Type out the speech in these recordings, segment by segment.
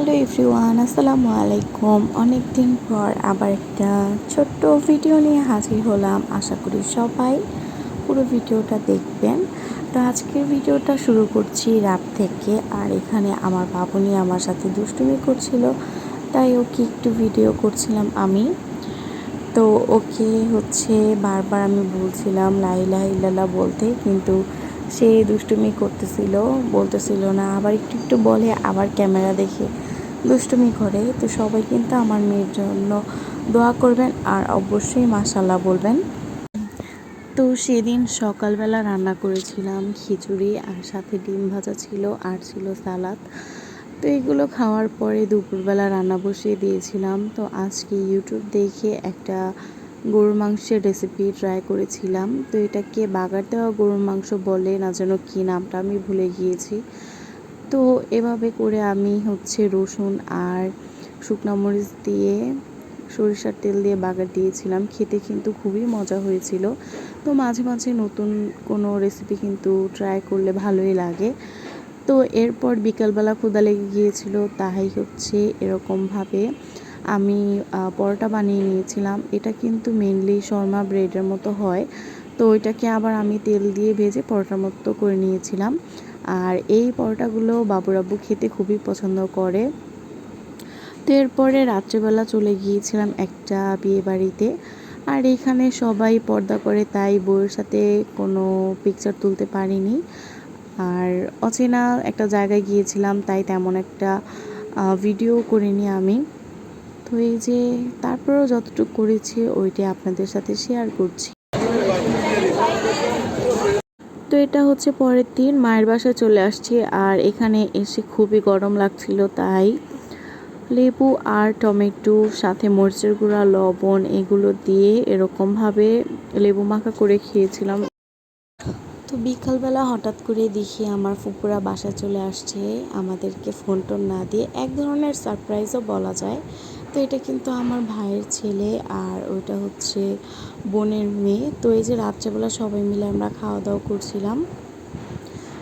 Hello everyone, আসসালামু আলাইকুম। অনেক দিন পর আবার একটা ছোট্ট ভিডিও নিয়ে হাজির হলাম। আশা করি সবাই পুরো ভিডিওটা দেখবেন। তো আজকের ভিডিওটা শুরু করছি রাত থেকে। আর এখানে আমার বাবুনি আমার সাথে দুষ্টুমি করছিল, তাই ওকে একটু ভিডিও করছিলাম আমি। তো ওকে হচ্ছে বারবার আমি বলছিলাম লাইলা ইল্লাল্লাহ বলতে। কিন্তু সে দুষ্টুমি করতেছিল, বলতেছিল না। আবার একটু একটু বলে, আবার ক্যামেরা দেখে। দুষ্টুমি করে, তো সবাই কিন্তু আমার মেয়ের জন্য দোয়া করবেন আর অবশ্যই মাশাল্লাহ বলবেন। তো সেদিন সকালবেলা রান্না করেছিলাম, খিচুড়ি আর সাথে ডিম ভাজা ছিল আর ছিল সালাদ। তো এগুলো খাওয়ার পরে দুপুরবেলা রান্না বসিয়ে দিয়েছিলাম। তো আজকে ইউটিউব দেখে একটা গরুর মাংসের রেসিপি ট্রাই করেছিলাম। তো এটাকে বাগার দেওয়া গরুর মাংস বলে না যেন কী নামটা আমি ভুলে গিয়েছি। তো এভাবে করে আমি হচ্ছে রসুন আর শুকনো মরিচ দিয়ে সরিষার তেল দিয়ে বাগার দিয়েছিলাম। খেতে কিন্তু খুবই মজা হয়েছিল। তো মাঝে মাঝে নতুন কোনো রেসিপি কিন্তু ট্রাই করলে ভালোই লাগে। তো এরপর বিকালবেলা ক্ষুদা লেগে গিয়েছিল, তাই হচ্ছে এরকমভাবে আমি পরোটা বানিয়ে নিয়েছিলাম। এটা কিন্তু মেনলি শর্মা ব্রেডের মতো হয়। তো ওইটাকে আবার আমি তেল দিয়ে ভেজে পরোটার মতো করে নিয়েছিলাম। আর এই পরোটাগুলো বাবুরাব্বু খেতে খুবই পছন্দ করে। তো এরপরে রাত্রেবেলা চলে গিয়েছিলাম একটা বিয়ে বাড়িতে। আর এখানে সবাই পর্দা করে, তাই বউয়ের সাথে কোনো পিকচার তুলতে পারিনি। আর অচেনা একটা জায়গায় গিয়েছিলাম, তাই তেমন একটা ভিডিও করিনি আমি। তো এই যে, তারপরেও যতটুকু করেছি ওইটি আপনাদের সাথে শেয়ার করছি। তো এটা হচ্ছে পরের দিন, মায়ের বাসায় চলে আসছি আর এখানে এসে খুবই গরম লাগছিল, তাই লেবু আর টমেটো, সাথে মরিচের গুঁড়া, লবণ এগুলো দিয়ে এরকমভাবে লেবু মাখা করে খেয়েছিলাম। তো বিকালবেলা হঠাৎ করে দেখি আমার ফুপুরা বাসা চলে আসছে, আমাদেরকে ফোন টোন না দিয়ে, এক ধরনের সারপ্রাইজও বলা যায়। তো এটা কিন্তু আমার ভাইয়ের ছেলে আর ওইটা হচ্ছে বোনের মেয়ে। তো এই যে রাত্রেবেলা সবাই মিলে আমরা খাওয়া দাওয়া করছিলাম।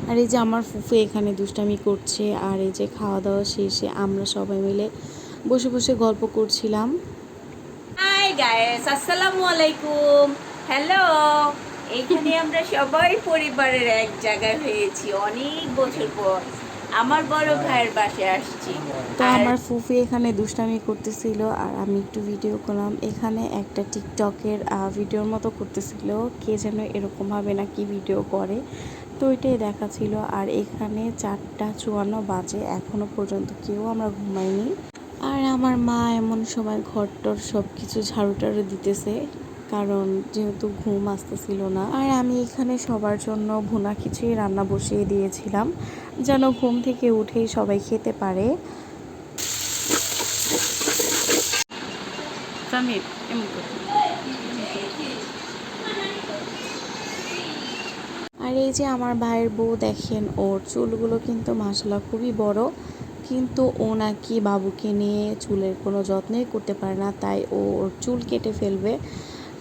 আর এই যে আমার ফুফু এখানে দুষ্টামি করছে আর এই যে খাওয়া দাওয়া শেষে আমরা সবাই মিলে বসে বসে গল্প করছিলাম। হাই আসসালামু আলাইকুম। হ্যালো এইখানে আমরা সবাই পরিবারের এক জায়গায় হয়েছি অনেক বছর পর। আমার বড় ভাইয়ের বাসায় আসছি। তো আমার ফুফি এখানে দুষ্টামি করতেছিল আর আমি একটু ভিডিও করলাম। এখানে একটা টিকটকের ভিডিওর মতো করতেছিল। কে যেন এরকমভাবে নাকি ভিডিও করে। তো এটাই দেখা ছিল আর এখানে চারটা চুয়ান্ন বাজে। এখনও পর্যন্ত কেউ আমরা ঘুমাইনি। আর আমার মা এমন সময় ঘরটর সব কিছু ঝাড়ু টাড়ু দিতেছে। কারণ যেহেতু ঘুম আসতেছিল না। আর আমি এখানে সবার জন্য ভুনা খিচুড়ি রান্না বসিয়ে দিয়েছিলাম যেন ঘুম থেকে উঠেই সবাই খেতে পারে। সামির আর এই যে আমার ভাইয়ের বউ দেখেন ওর চুলগুলো কিন্তু মাসালা খুবই বড় কিন্তু ও নাকি বাবুকে নিয়ে চুলের কোনো যত্নই করতে পারে না তাই ও ওর চুল কেটে ফেলবে।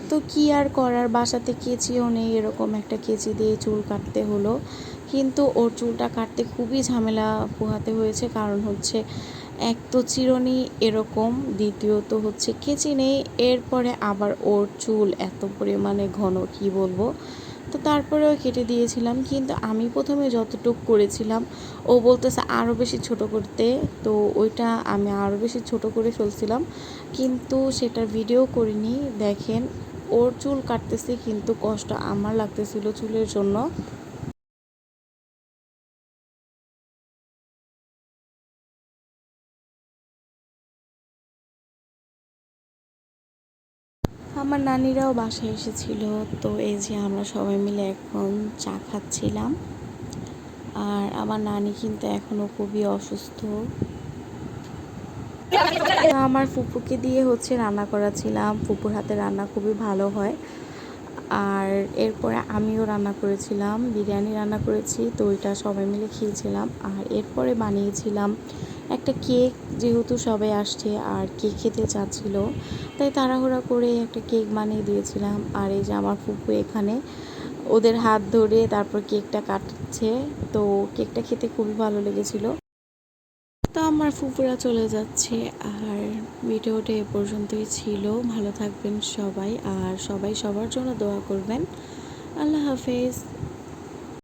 তো কি আর করার? বাসাতে কেচিও নেই, এরকম একটা কেচি দিয়ে চুল কাটতে হলো। কিন্তু ওর চুলটা কাটতে খুবই ঝামেলা পোহাতে হয়েছে। কারণ হচ্ছে এক তো চিরনি এরকম, দ্বিতীয়ত হচ্ছে কেচি নেই। এরপরে আবার ওর চুল এত পরিমাণে ঘন, কি বলব? তো তারপরেও কেটে দিয়েছিলাম। কিন্তু আমি প্রথমে যতটুকু করেছিলাম, ও বলতেছে আরও বেশি ছোট করতে। তো ওইটা আমি আরও বেশি ছোট করে ফেলছিলাম। কিন্তু সেটার ভিডিও করিনি। দেখেন ওর চুল কাটতেছি কিন্তু কষ্ট আমার লাগতেছিল চুলের জন্য। আমার নানিরাও বাসায় এসেছিল, তো এই যে আমরা সবাই মিলে এখন চা খাচ্ছিলাম। আর আমার নানি কিন্তু এখনও খুবই অসুস্থ। আমার ফুপুকে দিয়ে হচ্ছে রান্না করাছিলাম। ফুপুর হাতে রান্না খুবই ভালো হয়। আর এরপরে আমিও রান্না করেছিলাম, বিরিয়ানি রান্না করেছি, তো ওইটা সবাই মিলে খেয়েছিলাম। আর এরপরে বানিয়েছিলাম একটা কেক, যেহেতু সবাই আসছে আর কেক খেতে চাচ্ছিল, তাই তাড়াহুড়া করে একটা কেক বানিয়ে দিয়েছিলাম। আর এই যে আমার ফুপু এখানে, ওদের হাত ধরে তারপর কেকটা কাটছে, তো কেকটা খেতে খুবই ভালো লেগেছিল। তো আমার ফুপুরা চলে যাচ্ছে, আর ভিডিওটা এ পর্যন্তই ছিল। ভালো থাকবেন সবাই, আর সবাই সবার জন্য দোয়া করবেন। আল্লাহ হাফেজ।